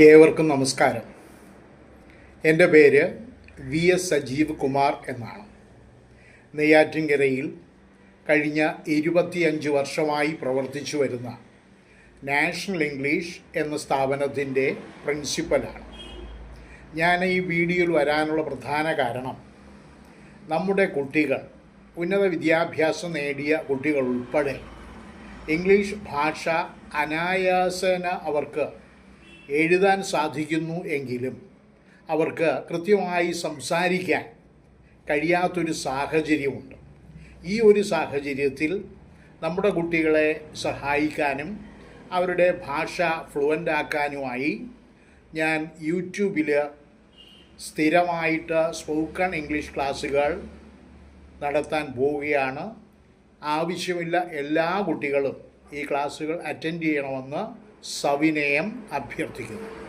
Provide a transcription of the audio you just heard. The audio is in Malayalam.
ഏവർക്കും നമസ്കാരം. എന്റെ പേര് വി എസ് സജീവ് കുമാർ എന്നാണ്. നെയ്യാറ്റിൻകരയിൽ കഴിഞ്ഞ ഇരുപത്തിയഞ്ച് വർഷമായി പ്രവർത്തിച്ചു വരുന്ന നാഷണൽ ഇംഗ്ലീഷ് എന്ന സ്ഥാപനത്തിന്റെ പ്രിൻസിപ്പലാണ്. ഞാൻ ഈ വീഡിയോയിൽ വരാനുള്ള പ്രധാന കാരണം നമ്മുടെ കുട്ടികൾ ഉന്നത വിദ്യാഭ്യാസം നേടിയ കുട്ടികൾ ഉൾപ്പെടെ ഇംഗ്ലീഷ് ഭാഷ അനായാസേന അവർക്ക് എഴുതാൻ സാധിക്കുന്നു എങ്കിലും അവർക്ക് കൃത്യമായി സംസാരിക്കാൻ കഴിയാത്തൊരു സാഹചര്യമുണ്ട്. ഈ ഒരു സാഹചര്യത്തിൽ നമ്മുടെ കുട്ടികളെ സഹായിക്കാനും അവരുടെ ഭാഷ ഫ്ലുവന്റ് ആക്കാനുമായി ഞാൻ യൂട്യൂബിൽ സ്ഥിരമായിട്ട് സ്പോക്കൺ ഇംഗ്ലീഷ് ക്ലാസ്സുകൾ നടത്താൻ പോവുകയാണ്. ആവശ്യമില്ല എല്ലാ കുട്ടികളും ഈ ക്ലാസ്സുകൾ അറ്റൻഡ് ചെയ്യണമെന്ന് സവിനയം അഭ്യർത്ഥിക്കുന്നു.